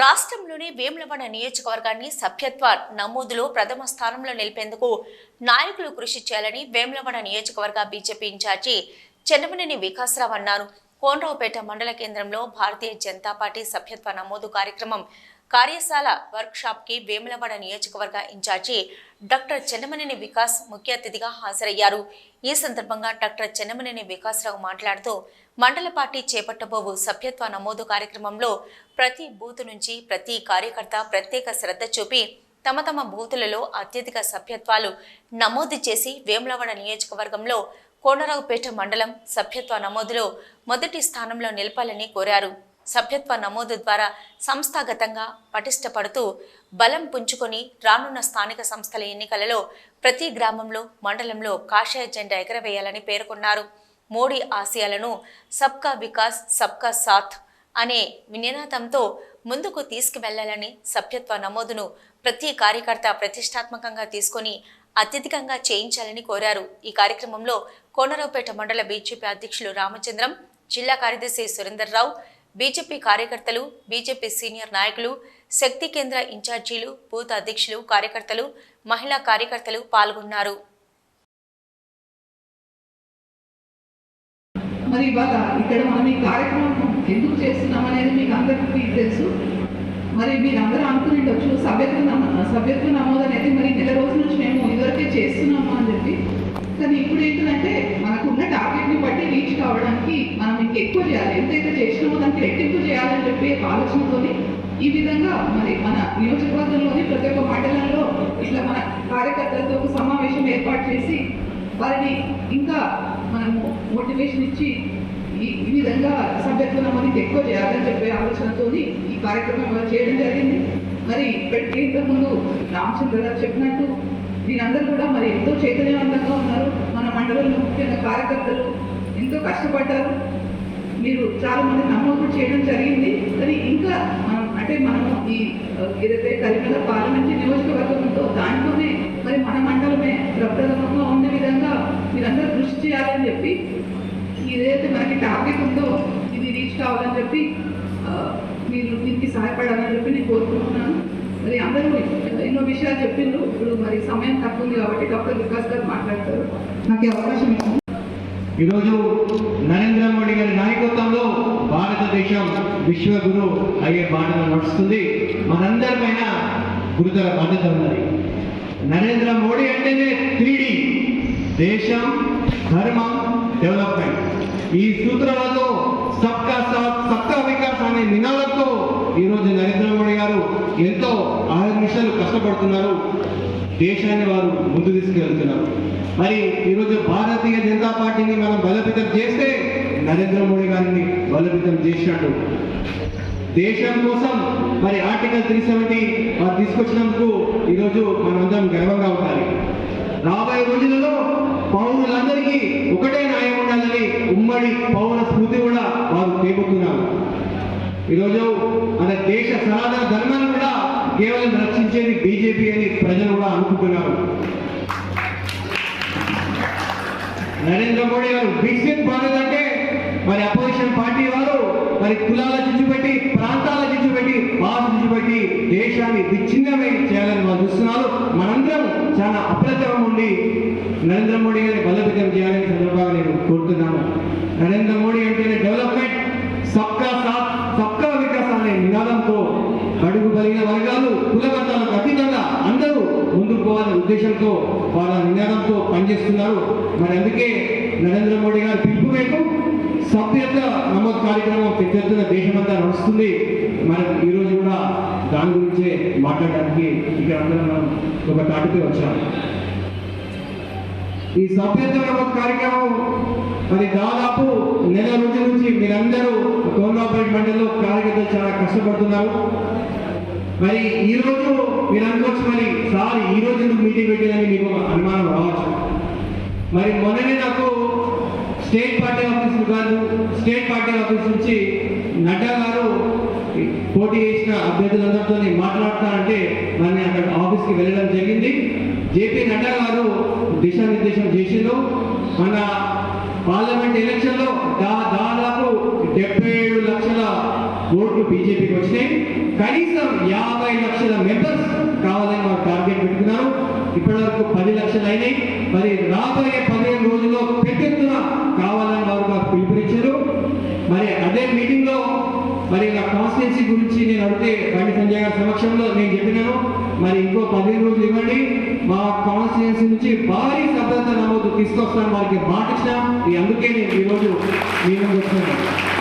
రాష్ట్రంలోని వేములవాడ నియోజకవర్గాన్ని సభ్యత్వ నమోదులో ప్రథమ స్థానంలో నిలిపేందుకు నాయకులు కృషి చేయాలని వేములవాడ నియోజకవర్గ బీజేపీ ఇన్ఛార్జి చెన్నమనేని వికాసరావు అన్నారు. కోనరావుపేట మండల కేంద్రంలో భారతీయ జనతా పార్టీ సభ్యత్వ నమోదు కార్యక్రమం కార్యశాల వర్క్షాప్కి వేములవాడ నియోజకవర్గ ఇన్ఛార్జి డాక్టర్ చెన్నమనేని వికాస్ ముఖ్య అతిథిగా హాజరయ్యారు. ఈ సందర్భంగా డాక్టర్ చెన్నమనేని వికాసరావు మాట్లాడుతూ మండల పార్టీ చేపట్టబోవు సభ్యత్వ నమోదు కార్యక్రమంలో ప్రతి బూత్ నుంచి ప్రతి కార్యకర్త ప్రత్యేక శ్రద్ధ చూపి తమ తమ బూతులలో అత్యధిక సభ్యత్వాలు నమోదు చేసి వేములవాడ నియోజకవర్గంలో కోనరావుపేట మండలం సభ్యత్వ నమోదులో మొదటి స్థానంలో నిలపాలని కోరారు. సభ్యత్వ నమోదు ద్వారా సంస్థాగతంగా పటిష్టపడుతూ బలం పుంజుకొని రానున్న స్థానిక సంస్థల ఎన్నికలలో ప్రతి గ్రామంలో మండలంలో కాషాయ జెండా ఎగరవేయాలని పేర్కొన్నారు. మోడీ ఆశయాలను సబ్కా వికాస్ సబ్కా సాథ్ అనే నినాదంతో ముందుకు తీసుకువెళ్ళాలని సభ్యత్వ నమోదును ప్రతి కార్యకర్త ప్రతిష్టాత్మకంగా తీసుకొని అత్యధికంగా చేయించాలని కోరారు. ఈ కార్యక్రమంలో కోనరావుపేట మండల బీజేపీ అధ్యక్షులు రామచంద్రం జిల్లా కార్యదర్శి సురేందర్ రావు బీజేపీ కార్యకర్తలు బీజేపీ సీనియర్ నాయకులు శక్తి కేంద్ర ఇన్ఛార్జీలు బూత్ అధ్యక్షులు కార్యకర్తలు మహిళా కార్యకర్తలు పాల్గొన్నారు. మరి ఇవాళ ఇక్కడ మనం ఈ కార్యక్రమం ఎందుకు చేస్తున్నాం అనేది మీకు అందరికీ తెలుసు. మరి మీరు అందరూ అనుకునేటచ్చు సభ్యత్వ సభ్యత్వ నమోదు అనేది మరి నెల రోజుల నుంచి మేము ఇదివరకే చేస్తున్నాము అని చెప్పి. కానీ ఇప్పుడు ఏంటంటే మనకున్న టార్గెట్ని బట్టి రీచ్ కావడానికి మన ఎక్కువ చేయాలి. ఎంతైతే చేసినామో దానికి రెట్టింపు చేయాలని చెప్పి ఆలోచనతోని ఈ విధంగా మరి మన నియోజకవర్గంలోని ప్రతి ఒక్క మండలంలో ఇట్లా మన కార్యకర్తలతో ఒక సమావేశం ఏర్పాటు చేసి వారిని ఇంకా మనము మోటివేషన్ ఇచ్చి ఈ ఈ విధంగా సభ్యత్వం అనేది ఎక్కువ చేయాలని చెప్పే ఆలోచనతో ఈ కార్యక్రమం చేయడం జరిగింది. మరి ఇప్పటికే ఇంతకుముందు రామచంద్ర గారు చెప్పినట్టు దీనందరూ కూడా మరి ఎంతో చైతన్యవంతంగా ఉన్నారు. మన మండలంలో ముఖ్యంగా కార్యకర్తలు ఎంతో కష్టపడ్డారు. మీరు చాలా మంది నమోదు చేయడం జరిగింది. కానీ ఇంకా మనం అంటే మనం ఈ ఏదైతే కరీంనగర్ పార్లమెంట్ నియోజకవర్గం ఉందో దాంట్లోనే మరి మన మండలమే ప్రప్రథమంగా ఉండే విధంగా మీరందరూ కృషి చేయాలని చెప్పి ఏదైతే మనకి టార్గెట్ ఉందో ఇది రీచ్ కావాలని చెప్పి మీరు దీనికి సహాయపడాలని చెప్పి నేను కోరుకుంటున్నాను. మరి అందరూ ఎన్నో విషయాలు చెప్పిండ్రు. ఇప్పుడు మరి సమయం తక్కువ ఉంది కాబట్టి డాక్టర్ వికాస్ గారు మాట్లాడతారు. నాకు అవకాశం ఇచ్చింది ఈరోజు నరేంద్ర మోడీ గారి నాయకత్వంలో భారతదేశం విశ్వగురు అయ్యే బాటలో నడుస్తుంది. మనందరిపైన గురుతర బాధ్యత ఉన్నది. నరేంద్ర మోడీ అంటేనే త్రీడీ. దేశం ధర్మం డెవలప్మెంట్. ఈ సూత్రాలతో సబ్కా సాత్ సబ్కా వికాస్ అనే నినాదంతో ఈరోజు నరేంద్ర మోడీ గారు ఎంతో ఆరు నిమిషాలు కష్టపడుతున్నారు. దేశాన్ని వారు ముందు తీసుకెళ్తున్నారు. మరి ఈరోజు భారతీయ జనతా పార్టీని మనం బలోపేతం చేస్తే నరేంద్ర మోడీ గారిని బలోపేతం చేసినట్టు దేశం కోసం మరి ఆర్టికల్ త్రీ సెవెంటీ వారు తీసుకొచ్చినందుకు ఈరోజు మనమందరం గర్వంగా ఉండాలి. రాబోయే రోజులలో పౌరులందరికీ ఒకటే న్యాయం ఉండాలని ఉమ్మడి పౌర స్మృతి కూడా వారు తేబుతున్నారు ఈరోజు మన దేశ సనాతన ధర్మాన్ని కూడా కేవలం రక్షించేది బీజేపీ అని ప్రజలు కూడా అనుకుంటున్నారు. నరేంద్ర మోడీ గారు వికసిత్ భారత్ అంటే మరి అపోజిషన్ పార్టీ వారు మరి కులాల చిచ్చుపెట్టి ప్రాంతాల చిచ్చు పెట్టి భాష దేశాన్ని విచ్ఛిన్నమై చేయాలని వాళ్ళు చూస్తున్నారు. మనందరం చాలా అప్రతిభం ఉండి నరేంద్ర మోడీ గారిని బలోపేతం చేయాలని సందర్భంగా నేను కోరుతున్నాను. నరేంద్ర మోడీ అంటేనే డెవలప్మెంట్ సబ్కా సాత్ సబ్కా వికాస్ అనే నినాదంతో అడుగు కలిగిన వర్గాలు కుల వర్గాలకు అతీతంగా అందరూ ముందుకు పోవాలనే ఉద్దేశంతో వాళ్ళ నినాదంతో పనిచేస్తున్నారు. మరి అందుకే నరేంద్ర మోడీ గారు పిలుపు మేరకు సభ్యత నమోదు కార్యక్రమం పెద్ద ఎత్తున దేశమంతా నడుస్తుంది. మనం ఈరోజు కూడా దాని గురించే మాట్లాడడానికి ఇక్కడ అందరం మనం ఒక తాటిపై వచ్చాం. ఈ సభ్యత నమోదు కార్యక్రమం మరి దాదాపు నెల రోజుల నుంచి మీరందరూ కోనరాపేట మండలిలో కార్యకర్తలు చాలా కష్టపడుతున్నారు. మరి ఈ రోజు మీరు అనుకోవచ్చు మరి సార్ ఈ రోజు ఎందుకు మీటింగ్ పెట్టిందని మీకు అనుమానం రావచ్చు. మరి మొన్ననే నాకు స్టేట్ పార్టీ ఆఫీస్ కాదు స్టేట్ పార్టీ ఆఫీస్ నుంచి నడ్డా గారు పోటీ చేసిన అభ్యర్థులందరితో మాట్లాడతానంటే మరి అక్కడ ఆఫీస్కి వెళ్ళడం జరిగింది. జేపీ నడ్డా గారు దిశానిర్దేశం చేసిండు. మన పార్లమెంట్ ఎలక్షన్లో దా దాదాపు డెబ్బై ఏడు లక్షల ఓట్లు బీజేపీకి వచ్చినాయి. కనీసం యాభై లక్షల మెంబర్స్ కావాలని వారు టార్గెట్ పెట్టుకున్నారు. ఇప్పటివరకు పది లక్షలు అయినాయి. మరి రాబోయే పదిహేను రోజుల్లో పెద్ద ఎత్తున కావాలని వారు మాకు పిలుపునిచ్చారు. మరి అదే మీటింగ్లో మరి నా కాన్స్టిట్యున్సీ గురించి నేను అడిగితే బండి సంజయ్ గారి సమక్షంలో నేను చెప్పినాను. మరి ఇంకో పదిహేను రోజులు ఇవ్వండి. మా కాన్స్టిట్యున్సీ నుంచి భారీ సభ్యత నమోదు తీసుకొస్తాను వారికి మాట ఇచ్చిన. అందుకే నేను ఈరోజు మీ ముందు వస్తున్నాను